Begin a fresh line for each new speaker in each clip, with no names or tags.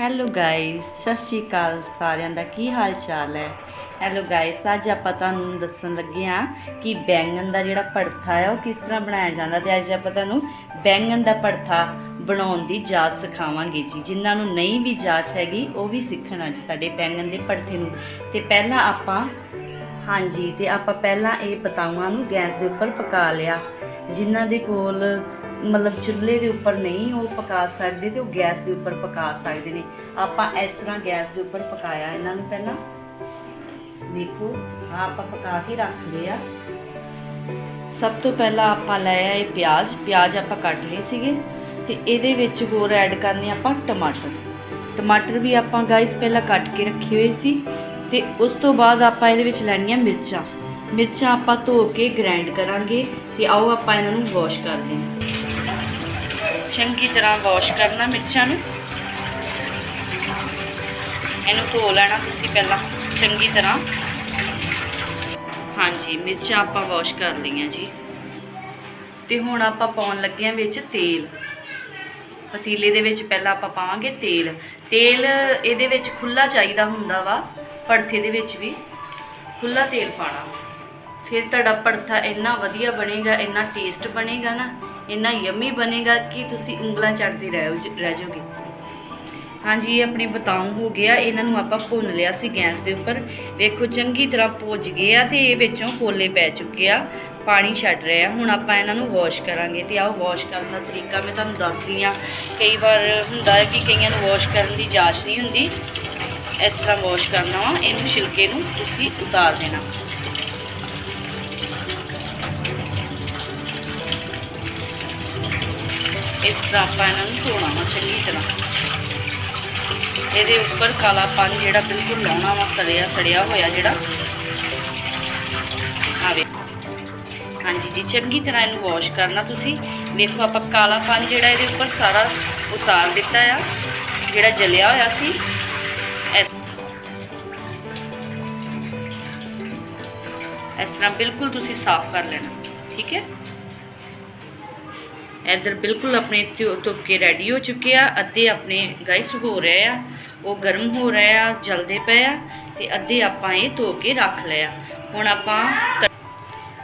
Hello guys ਸਤਿ ਸ਼੍ਰੀ ਅਕਾਲ ਸਾਰਿਆਂ ਦਾ। ਕੀ ਹਾਲ ਚਾਲ ਹੈ? ਹੈਲੋ ਗਾਇਸ ਅੱਜ ਆਪਾਂ ਤੁਹਾਨੂੰ ਦੱਸਣ ਲੱਗੇ ਹਾਂ ਕਿ ਬੈਂਗਣ ਦਾ ਜਿਹੜਾ ਭੜਥਾ ਹੈ, ਉਹ ਕਿਸ ਤਰ੍ਹਾਂ ਬਣਾਇਆ ਜਾਂਦਾ ਤੇ ਅੱਜ ਆਪਾਂ ਤੁਹਾਨੂੰ ਬੈਂਗਣ ਦਾ ਭੜਥਾ ਬਣਾਉਣ ਦੀ ਜਾਚ ਸਿਖਾਵਾਂਗੇ ਜੀ। ਜਿਨ੍ਹਾਂ ਨੂੰ ਨਹੀਂ ਵੀ ਜਾਚ ਹੈਗੀ, ਉਹ ਵੀ ਸਿੱਖਣ ਅੱਜ ਸਾਡੇ ਬੈਂਗਣ ਦੇ ਭੜਥੇ ਨੂੰ। ਤੇ ਪਹਿਲਾਂ ਆਪਾਂ, ਹਾਂਜੀ, ਤੇ ਆਪਾਂ ਪਹਿਲਾਂ ਇਹ ਪਤਾਵਾਂ ਨੂੰ ਗੈਸ ਦੇ ਉੱਪਰ ਪਕਾ ਲਿਆ। ਜਿਨ੍ਹਾਂ ਦੇ ਕੋਲ ਮਤਲਬ ਚੁੱਲ੍ਹੇ ਦੇ ਉੱਪਰ ਨਹੀਂ ਉਹ ਪਕਾ ਸਕਦੇ ਤੇ ਉਹ ਗੈਸ ਦੇ ਉੱਪਰ ਪਕਾ ਸਕਦੇ ਨੇ। ਆਪਾਂ ਇਸ ਤਰ੍ਹਾਂ ਗੈਸ ਦੇ ਉੱਪਰ ਪਕਾਇਆ ਇਹਨਾਂ ਨੂੰ ਪਹਿਲਾਂ। ਦੇਖੋ, ਆਪਾਂ ਪਕਾ ਕੇ ਰੱਖ ਲਿਆ ਸਭ ਤੋਂ ਪਹਿਲਾਂ ਆਪਾਂ ਲੈ ਆਏ ਪਿਆਜ਼। ਪਿਆਜ਼ ਆਪਾਂ ਕੱਟ ਲਏ ਸੀਗੇ ਤੇ ਇਹਦੇ ਵਿੱਚ ਹੋਰ ਐਡ ਕਰਨੇ ਆਪਾਂ ਟਮਾਟਰ। ਟਮਾਟਰ ਵੀ ਆਪਾਂ ਗਾਇਸ ਪਹਿਲਾਂ ਕੱਟ ਕੇ ਰੱਖੇ ਹੋਏ ਸੀ ਤੇ ਉਸ ਤੋਂ ਬਾਅਦ ਆਪਾਂ ਇਹਦੇ ਵਿੱਚ ਲੈਣੀਆਂ ਮਿਰਚਾਂ। ਮਿਰਚਾਂ ਆਪਾਂ ਧੋ ਕੇ ਗ੍ਰਾਈਂਡ ਕਰਾਂਗੇ ਤੇ ਆਓ ਆਪਾਂ ਇਹਨਾਂ ਨੂੰ ਵਾਸ਼ ਕਰਦੇ ਹਾਂ ਚੰਗੀ ਤਰ੍ਹਾਂ ਵਾਸ਼ ਕਰਨਾ ਮਿਰਚਾਂ ਨੂੰ। ਇਹਨੂੰ ਧੋ ਲੈਣਾ ਤੁਸੀਂ ਪਹਿਲਾਂ, ਚੰਗੀ ਤਰ੍ਹਾਂ। ਹਾਂਜੀ, ਮਿਰਚਾਂ ਆਪਾਂ ਵਾਸ਼ ਕਰ ਲਈਆਂ ਜੀ। ਤੇ ਹੁਣ ਆਪਾਂ ਪਾਉਣ ਲੱਗੇ ਹਾਂ ਵਿੱਚ ਤੇਲ। ਪਤੀਲੇ ਦੇ ਵਿੱਚ ਪਹਿਲਾਂ ਆਪਾਂ ਪਾਵਾਂਗੇ ਤੇਲ। ਤੇਲ ਇਹਦੇ ਵਿੱਚ ਖੁੱਲਾ ਚਾਹੀਦਾ ਹੁੰਦਾ ਵਾ ਭੜਥੇ ਦੇ ਵਿੱਚ ਵੀ। ਖੁੱਲਾ ਤੇਲ ਪਾਣਾ ਫਿਰ ਤੁਹਾਡਾ ਭੜਥਾ ਇੰਨਾ ਵਧੀਆ ਬਣੇਗਾ, ਇੰਨਾ ਟੇਸਟ ਬਣੇਗਾ ਨਾ। ਇੰਨਾ ਯੰਮੀ ਬਣੇਗਾ ਕਿ ਤੁਸੀਂ ਉਂਗਲਾਂ ਚੜਦੇ ਰਹਿ ਰਹਿ ਜਾਓਗੇ। ਹਾਂਜੀ, ਇਹ ਆਪਣੇ ਬਤਾਉ ਹੋ ਗਿਆ। ਇਹਨਾਂ ਨੂੰ ਆਪਾਂ ਭੁੰਨ ਲਿਆ ਸੀ ਗੈਸ ਦੇ ਉੱਪਰ। ਵੇਖੋ, ਚੰਗੀ ਤਰ੍ਹਾਂ ਭੁੱਜ ਗਏ ਆ ਤੇ ਇਹ ਵਿੱਚੋਂ ਕੋਲੇ ਪੈ ਚੁੱਕੇ ਆ। ਪਾਣੀ ਛੱਡ ਰਿਹਾ ਹੁਣ ਆਪਾਂ ਇਹਨਾਂ ਨੂੰ ਵਾਸ਼ ਕਰਾਂਗੇ। ਤੇ ਆਓ ਵਾਸ਼ ਕਰਨ ਦਾ ਤਰੀਕਾ ਮੈਂ ਤੁਹਾਨੂੰ ਦੱਸਦੀ ਆ ਕਈ ਵਾਰ ਹੁੰਦਾ ਹੈ ਕਿ ਕਈਆਂ ਨੂੰ ਵਾਸ਼ ਕਰਨ ਦੀ ਜਾਚ ਨਹੀਂ ਹੁੰਦੀ। ਇਸ ਤਰ੍ਹਾਂ ਵਾਸ਼ ਕਰਨਾ ਵਾ। ਇਹਨੂੰ ਛਿਲਕੇ ਨੂੰ ਤੁਸੀਂ ਉਤਾਰ ਦੇਣਾ। ਇਸ ਤਰ੍ਹਾਂ ਆਪਾਂ ਇਹਨਾਂ ਨੂੰ ਧੋਣਾ ਵਾ, ਚੰਗੀ ਤਰ੍ਹਾਂ। ਇਹਦੇ ਉੱਪਰ ਕਾਲਾ ਪਨ ਜਿਹੜਾ ਬਿਲਕੁਲ ਲਾਉਣਾ ਵਾ, ਸੜਿਆ ਸੜਿਆ ਹੋਇਆ ਜਿਹੜਾ। ਆਵੇ ਹਾਂਜੀ ਜੀ, ਚੰਗੀ ਤਰ੍ਹਾਂ ਇਹਨੂੰ ਵਾਸ਼ ਕਰਨਾ ਤੁਸੀਂ। ਦੇਖੋ ਆਪਾਂ ਕਾਲਾ ਪਨ ਜਿਹੜਾ ਇਹਦੇ ਉੱਪਰ ਸਾਰਾ ਉਤਾਰ ਦਿੱਤਾ ਆ, ਜਿਹੜਾ ਜਲਿਆ ਹੋਇਆ ਸੀ। ਇਸ ਤਰ੍ਹਾਂ ਬਿਲਕੁਲ ਤੁਸੀਂ ਸਾਫ਼ ਕਰ ਲੈਣਾ, ਠੀਕ ਹੈ? ਇੱਧਰ ਬਿਲਕੁਲ ਆਪਣੇ ਧੁ- ਧੁੱਪ ਕੇ ਰੈਡੀ ਹੋ ਚੁੱਕੇ ਆ ਅੱਧੇ ਆਪਣੇ ਗਾਇਸ ਹੋ ਰਹੇ ਆ, ਉਹ ਗਰਮ ਹੋ ਰਹੇ ਆ, ਜਲਦੇ ਪਏ ਆ ਤੇ ਅੱਧੇ ਆਪਾਂ ਇਹ ਧੋ ਕੇ ਰੱਖ ਲਿਆ ਹੁਣ ਆਪਾਂ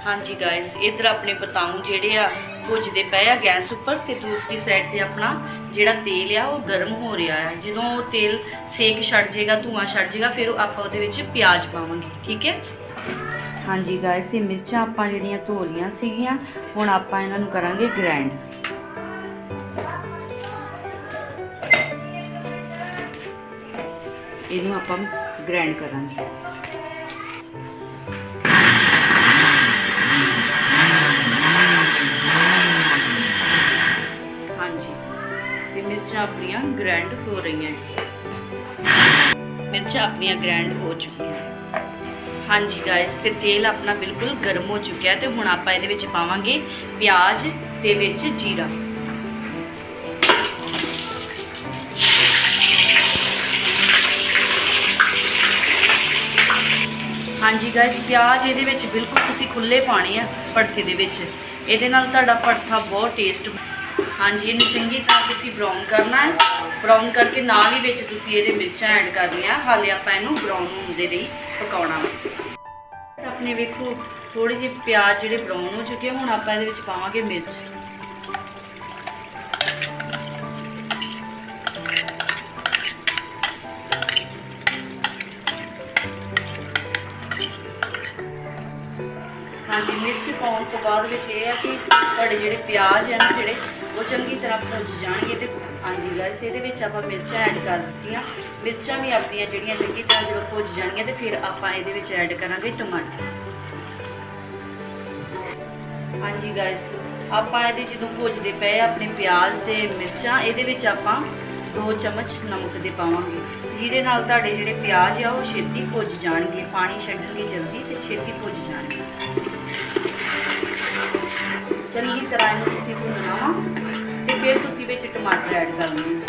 ਹਾਂਜੀ ਗਾਇਸ ਇੱਧਰ ਆਪਣੇ ਬਤਾਉ ਜਿਹੜੇ ਆ ਭੁੱਜਦੇ ਪਏ ਆ ਗੈਸ ਉੱਪਰ ਤੇ ਦੂਸਰੀ ਸਾਈਡ ਤੇ ਆਪਣਾ ਜਿਹੜਾ ਤੇਲ ਆ, ਉਹ ਗਰਮ ਹੋ ਰਿਹਾ ਆ। ਜਦੋਂ ਉਹ ਤੇਲ ਸੇਕ ਛੱਡ ਜਾਏਗਾ ਧੂਆਂ ਛੱਡ ਜਾਏਗਾ ਫਿਰ ਉਹ ਆਪਾਂ ਉਹਦੇ ਵਿੱਚ ਪਿਆਜ਼ ਪਾਵਾਂਗੇ, ਠੀਕ ਹੈ? ਹਾਂਜੀ ਗਾਇਸ ਇਹ ਮਿਰਚਾਂ ਆਪਾਂ ਜਿਹੜੀਆਂ ਧੋ ਲੀਆਂ ਸੀਗੀਆਂ, ਹੁਣ ਆਪਾਂ ਇਹਨਾਂ ਨੂੰ ਕਰਾਂਗੇ ਗ੍ਰਾਈਂਡ ਇਹਨੂੰ ਆਪਾਂ ਗ੍ਰਾਈਂਡ ਕਰਾਂਗੇ। ਹਾਂਜੀ, ਤੇ ਮਿਰਚਾਂ ਆਪਣੀਆਂ ਗ੍ਰਾਈਂਡ ਹੋ ਰਹੀਆਂ। ਮਿਰਚਾਂ ਆਪਣੀਆਂ ਗ੍ਰਾਈਂਡ ਹੋ ਚੁੱਕੀਆਂ। ਹਾਂਜੀ ਗਾਇਸ ਤੇ ਤੇਲ ਆਪਣਾ ਬਿਲਕੁਲ ਗਰਮ ਹੋ ਚੁੱਕਿਆ ਤੇ ਹੁਣ ਆਪਾਂ ਇਹਦੇ ਵਿੱਚ ਪਾਵਾਂਗੇ ਪਿਆਜ਼ ਤੇ ਵਿੱਚ ਜੀਰਾ। ਹਾਂਜੀ ਗਾਇਸ ਪਿਆਜ਼ ਇਹਦੇ ਵਿੱਚ ਬਿਲਕੁਲ ਤੁਸੀਂ ਖੁੱਲੇ ਪਾਣੇ ਆ ਭੜਥੇ ਦੇ ਵਿੱਚ। ਇਹਦੇ ਨਾਲ ਤੁਹਾਡਾ ਭੜਥਾ ਬਹੁਤ ਟੇਸਟ ਹਾਂਜੀ, ਇਹਨੂੰ ਚੰਗੀ ਤਰ੍ਹਾਂ ਤੁਸੀਂ ਬਰਾਊਨ ਕਰਨਾ ਹੈ। ਬਰਾਊਨ ਕਰਕੇ ਨਾਲ ਹੀ ਵਿੱਚ ਤੁਸੀਂ ਇਹਦੇ ਮਿਰਚਾਂ ਐਡ ਕਰਨੀਆਂ। ਹਾਲੇ ਆਪਾਂ ਇਹਨੂੰ ਬਰਾਊਨ ਹੋਣ ਦੇ ਲਈ ਪਕਾਉਣਾ ਵਾ। ਆਪਣੇ ਵੇਖੋ ਥੋੜੇ ਜਿਹੇ ਪਿਆਜ਼ ਜਿਹੜੇ ਬਰਾਊਨ ਹੋ ਚੁੱਕੇ ਹੁਣ ਆਪਾਂ ਇਹਦੇ ਵਿੱਚ ਪਾਵਾਂਗੇ ਮਿਰਚ। ਹਾਂਜੀ, ਮਿਰਚ ਪਾਉਣ ਤੋਂ ਬਾਅਦ ਵਿੱਚ ਇਹ ਹੈ ਕਿ ਤੁਹਾਡੇ ਜਿਹੜੇ ਪਿਆਜ਼ ਆ ਨਾ ਜਿਹੜੇ, ਉਹ ਚੰਗੀ ਤਰ੍ਹਾਂ ਭੁੱਜ ਜਾਣਗੇ ਤੇ ਹਾਂਜੀ ਗਾਇਸ ਇਹਦੇ ਵਿੱਚ ਆਪਾਂ ਮਿਰਚਾਂ ਐਡ ਕਰ ਦਿੱਤੀਆਂ। ਮਿਰਚਾਂ ਵੀ ਆਪਣੀਆਂ ਜਿਹੜੀਆਂ ਚੰਗੀ ਤਰ੍ਹਾਂ ਜਦੋਂ ਭੁੱਜ ਜਾਣਗੀਆਂ ਤੇ ਫਿਰ ਆਪਾਂ ਇਹਦੇ ਵਿੱਚ ਐਡ ਕਰਾਂਗੇ ਟਮਾਟਰ। ਹਾਂਜੀ ਗਾਇਸ ਆਪਾਂ ਇਹਦੇ ਜਦੋਂ ਭੁੱਜਦੇ ਪਏ ਆਪਣੇ ਪਿਆਜ਼ ਤੇ ਮਿਰਚਾਂ, ਇਹਦੇ ਵਿੱਚ ਆਪਾਂ 2 ਚਮਚ ਨਮਕ ਦੇ ਪਾਵਾਂਗੇ। ਜਿਹਦੇ ਨਾਲ ਤੁਹਾਡੇ ਜਿਹੜੇ ਪਿਆਜ਼ ਆ ਉਹ ਛੇਤੀ ਭੁੱਜ ਜਾਣਗੇ, ਪਾਣੀ ਛੱਡਣਗੇ ਜਲਦੀ ਤੇ ਛੇਤੀ ਭੁੱਜ ਜਾਣਗੇ। ਚੰਗੀ ਤਰ੍ਹਾਂ ਇਹਨੂੰ ਤੁਸੀਂ ਭੁੰਨਣਾ ਵਾ ਤੇ ਫਿਰ ਤੁਸੀਂ ਵਿੱਚ ਟਮਾਟਰ ਐਡ ਕਰਨੇ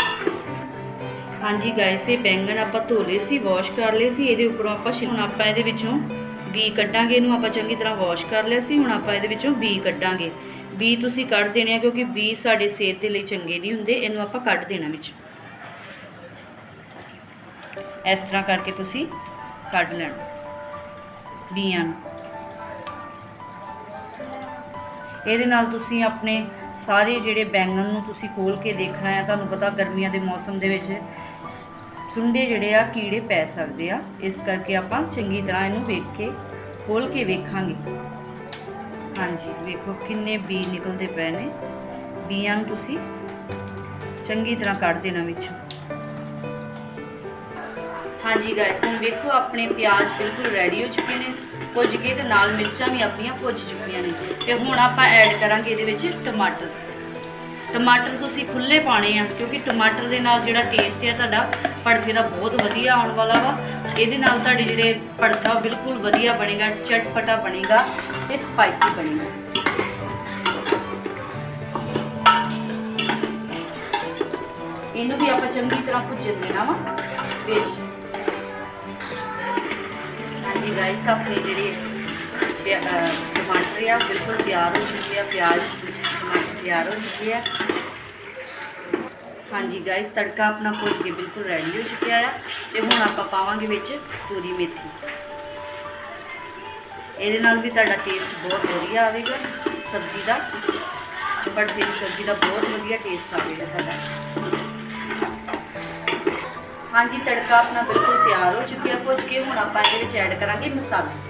ਹਾਂਜੀ ਗਾਇਸ ਇਹ ਬੈਂਗਣ ਆਪਾਂ ਧੋ ਲਏ ਸੀ ਵਾਸ਼ ਕਰ ਲਏ ਸੀ। ਇਹਦੇ ਉੱਪਰੋਂ ਆਪਾਂ ਹੁਣ ਆਪਾਂ ਇਹਦੇ ਵਿੱਚੋਂ ਬੀ ਕੱਢਾਂਗੇ। ਇਹਨੂੰ ਆਪਾਂ ਚੰਗੀ ਤਰ੍ਹਾਂ ਵਾਸ਼ ਕਰ ਲਿਆ ਸੀ। ਹੁਣ ਆਪਾਂ ਇਹਦੇ ਵਿੱਚੋਂ ਬੀ ਕੱਢਾਂਗੇ। ਬੀ ਤੁਸੀਂ ਕੱਢ ਦੇਣੇ ਆ ਕਿਉਂਕਿ ਬੀ ਸਾਡੇ ਸਿਹਤ ਦੇ ਲਈ ਚੰਗੇ ਨਹੀਂ ਹੁੰਦੇ। ਇਹਨੂੰ ਆਪਾਂ ਕੱਢ ਦੇਣਾ ਵਿੱਚ। ਇਸ ਤਰ੍ਹਾਂ ਕਰਕੇ ਤੁਸੀਂ ਕੱਢ ਲੈਣਾ ਬੀਆਂ ਨੂੰ। ਇਹਦੇ ਨਾਲ ਤੁਸੀਂ ਆਪਣੇ ਸਾਰੇ ਜਿਹੜੇ ਬੈਂਗਣ ਨੂੰ ਤੁਸੀਂ ਖੋਲ ਕੇ ਦੇਖਣਾ ਹੈ, ਤੁਹਾਨੂੰ ਪਤਾ ਗਰਮੀਆਂ ਦੇ ਮੌਸਮ ਦੇ ਵਿੱਚ ਸੁੰਡੇ ਜਿਹੜੇ ਆ ਕੀੜੇ ਪੈ ਸਕਦੇ ਆ। ਇਸ ਕਰਕੇ ਆਪਾਂ ਚੰਗੀ ਤਰ੍ਹਾਂ ਇਹਨੂੰ ਵੇਖ ਕੇ ਖੋਲ ਕੇ ਵੇਖਾਂਗੇ। ਹਾਂਜੀ, ਵੇਖੋ ਕਿੰਨੇ ਬੀ ਨਿਕਲਦੇ ਪਏ ਨੇ। ਬੀਆਂ ਨੂੰ ਤੁਸੀਂ ਚੰਗੀ ਤਰ੍ਹਾਂ ਕੱਢ ਦੇਣਾ ਵਿੱਚੋਂ। ਹਾਂਜੀ ਗਾਇਸ ਹੁਣ ਵੇਖੋ ਆਪਣੇ ਪਿਆਜ਼ ਬਿਲਕੁਲ ਰੈਡੀ ਹੋ ਚੁੱਕੇ ਨੇ। ਭੁੱਜ ਕੇ ਤੇ ਨਾਲ ਮਿਰਚਾਂ ਵੀ ਆਪਣੀਆਂ ਭੁੱਜ ਚੁੱਕੀਆਂ ਨੇ। ਤੇ ਹੁਣ ਆਪਾਂ ਐਡ ਕਰਾਂਗੇ ਇਹਦੇ ਵਿੱਚ ਟਮਾਟਰ। ਟਮਾਟਰ ਤੁਸੀਂ ਖੁੱਲੇ ਪਾਣੇ ਆ, ਕਿਉਂਕਿ ਟਮਾਟਰ ਦੇ ਨਾਲ ਜਿਹੜਾ ਟੇਸਟ ਹੈ ਤੁਹਾਡਾ ਪੜਥੇ ਦਾ ਬਹੁਤ ਵਧੀਆ ਆਉਣ ਵਾਲਾ ਵਾ। ਇਹਦੇ ਨਾਲ ਤੁਹਾਡੇ ਜਿਹੜੇ ਪੜਥਾ ਬਿਲਕੁਲ ਵਧੀਆ ਬਣੇਗਾ, ਚਟਪਟਾ ਬਣੇਗਾ ਤੇ ਸਪਾਈਸੀ ਬਣੇਗਾ। ਇਹਨੂੰ ਵੀ ਆਪਾਂ ਚੰਗੀ ਤਰ੍ਹਾਂ ਭੁੱਜਣ ਦੇਣਾ ਵਾ, ਵਿੱਚ। ਗਾਇਸ ਆਪਣੇ ਜਿਹੜੇ ਟਮਾਟਰ ਆ, ਬਿਲਕੁਲ ਤਿਆਰ ਹੋ ਚੁੱਕੇ ਆ, ਪਿਆਜ਼, ਟਮਾਟਰ ਤਿਆਰ ਹੋ ਚੁੱਕੇ ਆ। ਹਾਂਜੀ ਗਾਇਸ ਤੜਕਾ ਆਪਣਾ ਭੁੱਜ ਕੇ ਬਿਲਕੁਲ ਰੈਡੀ ਹੋ ਚੁੱਕਿਆ ਆ ਤੇ ਹੁਣ ਆਪਾਂ ਪਾਵਾਂਗੇ ਵਿੱਚ ਪੂਰੀ ਮੇਥੀ। ਇਹਦੇ ਨਾਲ ਵੀ ਤੁਹਾਡਾ ਟੇਸਟ ਬਹੁਤ ਵਧੀਆ ਆਵੇਗਾ, ਸਬਜ਼ੀ ਦਾ। ਬਟ ਦੀ ਸਬਜ਼ੀ ਦਾ ਬਹੁਤ ਵਧੀਆ ਟੇਸਟ ਆਵੇਗਾ ਤੁਹਾਡਾ। ਹਾਂਜੀ, ਤੜਕਾ ਆਪਣਾ ਬਿਲਕੁਲ ਤਿਆਰ ਹੋ ਚੁੱਕਿਆ, ਭੁੱਜ ਕੇ ਹੁਣ ਆਪਾਂ ਇਹਦੇ ਵਿੱਚ ਐਡ ਕਰਾਂਗੇ ਮਸਾਲੇ।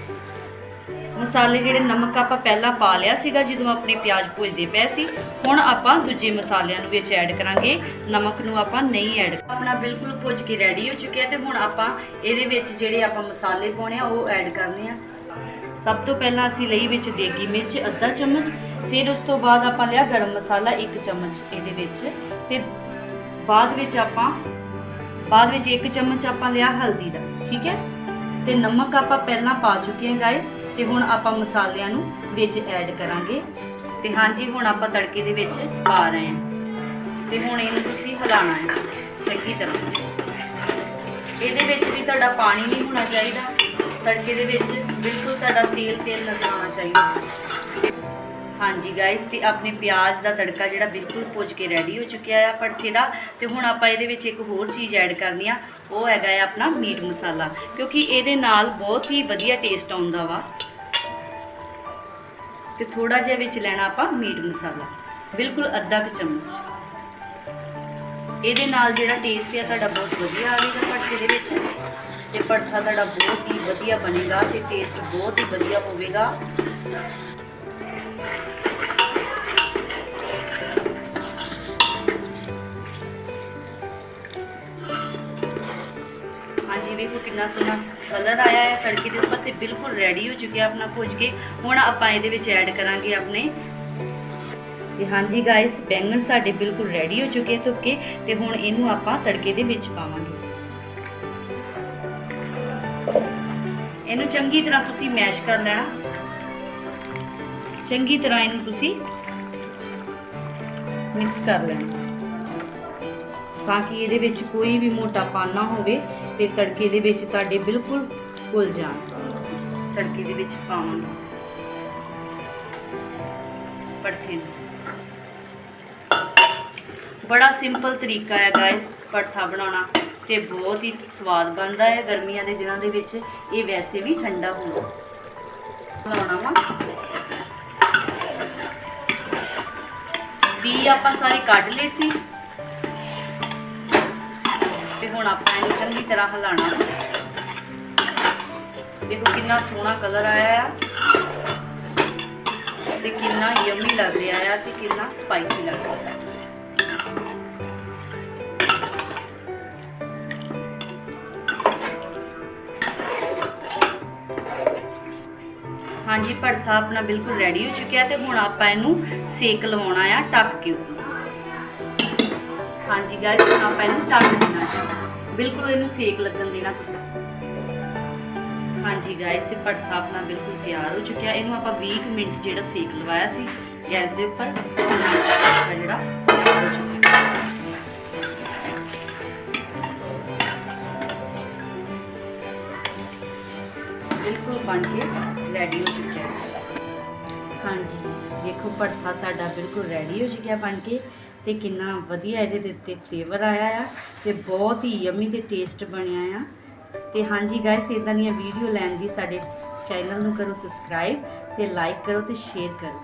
ਮਸਾਲੇ ਜਿਹੜੇ ਨਮਕ ਆਪਾਂ ਪਹਿਲਾਂ ਪਾ ਲਿਆ ਸੀਗਾ, ਜਦੋਂ ਆਪਣੇ ਪਿਆਜ਼ ਭੁੱਜਦੇ ਪਏ ਸੀ, ਹੁਣ ਆਪਾਂ ਦੂਜੇ ਮਸਾਲਿਆਂ ਨੂੰ ਵਿੱਚ ਐਡ ਕਰਾਂਗੇ। ਨਮਕ ਨੂੰ ਆਪਾਂ ਨਹੀਂ ਐਡ ਆਪਣਾ ਬਿਲਕੁਲ ਭੁੱਜ ਕੇ ਰੈਡੀ ਹੋ ਚੁੱਕਿਆ ਤੇ ਹੁਣ ਆਪਾਂ ਇਹਦੇ ਵਿੱਚ ਜਿਹੜੇ ਆਪਾਂ ਮਸਾਲੇ ਪਾਉਣੇ ਆ, ਉਹ ਐਡ ਕਰਨੇ ਆ। ਸਭ ਤੋਂ ਪਹਿਲਾਂ ਅਸੀਂ ਲਈ ਵਿੱਚ ਦੇਗੀ ਮਿਰਚ, ਅੱਧਾ ਚਮਚ, ਫਿਰ ਉਸ ਤੋਂ ਬਾਅਦ ਆਪਾਂ ਲਿਆ ਗਰਮ ਮਸਾਲਾ 1 ਚਮਚ ਇਹਦੇ ਵਿੱਚ ਤੇ ਬਾਅਦ ਵਿੱਚ ਆਪਾਂ ਬਾਅਦ ਵਿੱਚ ਇੱਕ ਚਮਚ ਆਪਾਂ ਲਿਆ ਹਲਦੀ ਦਾ, ਠੀਕ ਹੈ? ਤੇ ਨਮਕ ਆਪਾਂ ਪਹਿਲਾਂ ਪਾ ਚੁੱਕੇ ਹਾਂ ਗਾਇਸ ਤੇ ਹੁਣ ਆਪਾਂ ਮਸਾਲਿਆਂ ਨੂੰ ਵਿੱਚ ਐਡ ਕਰਾਂਗੇ। ਤੇ ਹਾਂਜੀ, ਹੁਣ ਆਪਾਂ ਤੜਕੇ ਦੇ ਵਿੱਚ ਪਾ ਰਹੇ ਹਾਂ। ਤੇ ਹੁਣ ਇਹਨੂੰ ਤੁਸੀਂ ਹਿਲਾਣਾ ਹੈ, ਚੰਗੀ ਤਰ੍ਹਾਂ। ਇਹਦੇ ਵਿੱਚ ਵੀ ਤੁਹਾਡਾ ਪਾਣੀ ਨਹੀਂ ਹੋਣਾ ਚਾਹੀਦਾ। ਤੜਕੇ ਦੇ ਵਿੱਚ ਬਿਲਕੁਲ ਤੁਹਾਡਾ ਤੇਲ ਤੇਲ ਨਜ਼ਰ ਆਉਣਾ ਚਾਹੀਦਾ। ਹਾਂਜੀ ਗਾਇਸ ਤੇ ਆਪਣੇ ਪਿਆਜ਼ ਦਾ ਤੜਕਾ ਜਿਹੜਾ ਬਿਲਕੁਲ ਭੁੱਜ ਕੇ ਰੈਡੀ ਹੋ ਚੁੱਕਿਆ ਆ ਪੜਥੇ ਦਾ। ਤੇ ਹੁਣ ਆਪਾਂ ਇਹਦੇ ਵਿੱਚ ਇੱਕ ਹੋਰ ਚੀਜ਼ ਐਡ ਕਰਨੀ ਆ, ਉਹ ਹੈਗਾ ਆ ਆਪਣਾ ਮੀਟ ਮਸਾਲਾ। ਕਿਉਂਕਿ ਇਹਦੇ ਨਾਲ ਬਹੁਤ ਹੀ ਵਧੀਆ ਟੇਸਟ ਆਉਂਦਾ ਵਾ। ਤੇ ਥੋੜਾ ਜਿਹਾ ਵਿੱਚ ਲੈਣਾ ਆਪਾਂ ਮੀਟ ਮਸਾਲਾ। ਬਿਲਕੁਲ ਅੱਧਾ ਕੁ ਚਮਚ। ਇਹਦੇ ਨਾਲ ਜਿਹੜਾ ਟੇਸਟ ਹੈ ਤੁਹਾਡਾ ਬਹੁਤ ਵਧੀਆ ਆਵੇਗਾ ਪੜਥੇ ਦੇ ਵਿੱਚ। ਤੇ ਪੜਥਾ ਤੁਹਾਡਾ ਬਹੁਤ ਹੀ ਵਧੀਆ ਬਣੇਗਾ ਤੇ ਟੇਸਟ ਬਹੁਤ ਹੀ ਵਧੀਆ ਹੋਵੇਗਾ। ਕਿੰਨਾ ਸੋਹਣਾ ਕਲਰ ਆਇਆ ਹੈ ਤੜਕੇ ਦੇ ਉੱਪਰ ਤੇ ਬਿਲਕੁਲ ਰੈਡੀ ਹੋ ਚੁੱਕਿਆ ਆਪਣਾ ਭੁੱਜ ਕੇ। ਹੁਣ ਆਪਾਂ ਇਹਦੇ ਵਿੱਚ ਐਡ ਕਰਾਂਗੇ ਆਪਣੇ। ਤੇ ਹਾਂਜੀ ਗਾਇਸ ਬੈਂਗਣ ਸਾਡੇ ਬਿਲਕੁਲ ਰੈਡੀ ਹੋ ਚੁੱਕੇ ਤੁੱਕੇ ਤੇ ਹੁਣ ਇਹਨੂੰ ਆਪਾਂ ਤੜਕੇ ਦੇ ਵਿੱਚ ਪਾਵਾਂਗੇ। ਇਹਨੂੰ ਚੰਗੀ ਤਰ੍ਹਾਂ ਤੁਸੀਂ ਮੈਸ਼ ਕਰ ਲੈਣਾ। ਚੰਗੀ ਤਰ੍ਹਾਂ ਇਹਨੂੰ ਤੁਸੀਂ ਮਿਕਸ ਕਰ ਲੈਣਾ। ਤਾਂ ਕਿ ਇਹਦੇ ਵਿੱਚ ਕੋਈ ਵੀ ਮੋਟਾਪਨ ਨਾ ਹੋਵੇ। ਤੇ ਤੜਕੇ ਦੇ ਵਿੱਚ ਤੁਹਾਡੇ ਬਿਲਕੁਲ ਘੁਲ ਜਾਣ। ਤੜਕੇ ਦੇ ਵਿੱਚ ਪਾਵਾਂਗੇ ਪੜਥੇ ਨੂੰ। ਬੜਾ ਸਿੰਪਲ ਤਰੀਕਾ ਹੈ ਗਾਇਸ ਪੜਥਾ ਬਣਾਉਣਾ ਤੇ ਬਹੁਤ ਹੀ ਸਵਾਦ ਬਣਦਾ ਹੈ। ਗਰਮੀਆਂ ਦੇ ਦਿਨਾਂ ਦੇ ਵਿੱਚ ਇਹ ਵੈਸੇ ਵੀ ਠੰਡਾ ਹੁੰਦਾ। ਬਣਾਉਣਾ ਵਾ। ਵੀ ਆਪਾਂ ਸਾਰੇ ਕੱਢ ਲਏ ਸੀ। ਹੁਣ ਆਪਾਂ ਇਹਨੂੰ ਚੰਗੀ ਤਰ੍ਹਾਂ ਹਿਲਾਣਾ ਦੇਖੋ ਕਿੰਨਾ ਸੋਹਣਾ ਕਲਰ ਆਇਆ ਆ ਤੇ ਕਿੰਨਾ ਯਮੀ ਲੱਗ ਰਿਹਾ ਆ ਤੇ ਕਿੰਨਾ ਸਪਾਈਸੀ ਲੱਗ ਰਿਹਾ ਹੈ ਹਾਂਜੀ, ਭੜਥਾ ਆਪਣਾ ਬਿਲਕੁਲ ਰੈਡੀ ਹੋ ਚੁੱਕਿਆ ਤੇ ਹੁਣ ਆਪਾਂ ਇਹਨੂੰ ਸੇਕ ਲਵਾਉਣਾ ਆ ਟੱਕ ਕੇ। ਉੱਪਰ ਹਾਂਜੀ ਗਾਇਸ ਹੁਣ ਆਪਾਂ ਇਹਨੂੰ ਟੱਕ ਦੇਣਾ ਹੈ ਬਿਲਕੁਲ ਇਹਨੂੰ ਸੇਕ ਲੱਗਣ ਦੇਣਾ ਤੁਸੀਂ। ਹਾਂਜੀ ਗਾਇਸ ਤੇ ਭੜਥਾ ਆਪਣਾ ਬਿਲਕੁਲ ਤਿਆਰ ਹੋ ਚੁੱਕਿਆ। ਇਹਨੂੰ ਆਪਾਂ 20 ਕੁ ਮਿੰਟ ਜਿਹੜਾ ਸੇਕ ਲਵਾਇਆ ਸੀ, ਗੈਸ ਦੇ ਉੱਪਰ ਹੁਣ ਜਿਹੜਾ ਤਿਆਰ ਹੋ ਚੁੱਕਿਆ। ਬਿਲਕੁਲ ਬਣ ਕੇ ਰੈਡੀ ਹੋ ਚੁੱਕਿਆ। ਹੈ ਹਾਂਜੀ ਜੀ। ਦੇਖੋ, ਭੜਥਾ ਸਾਡਾ ਬਿਲਕੁਲ ਰੈਡੀ ਹੋ ਚੁੱਕਿਆ ਬਣ ਕੇ ਤੇ ਕਿੰਨਾ ਵਧੀਆ ਇਹਦੇ ਦੇ ਉੱਤੇ ਫਲੇਵਰ ਆਇਆ ਆ ਤੇ ਬਹੁਤ ਹੀ ਯਮੀ ਤੇ ਟੇਸਟ ਬਣਿਆ ਆ। ਤੇ ਹਾਂਜੀ ਗਾਇਸ ਇਦਾਂ ਦੀਆਂ ਵੀਡੀਓ ਲੈਣ ਦੀ ਸਾਡੇ ਚੈਨਲ ਨੂੰ ਕਰੋ ਸਬਸਕ੍ਰਾਈਬ ਤੇ ਲਾਈਕ ਕਰੋ ਤੇ ਸ਼ੇਅਰ ਕਰੋ।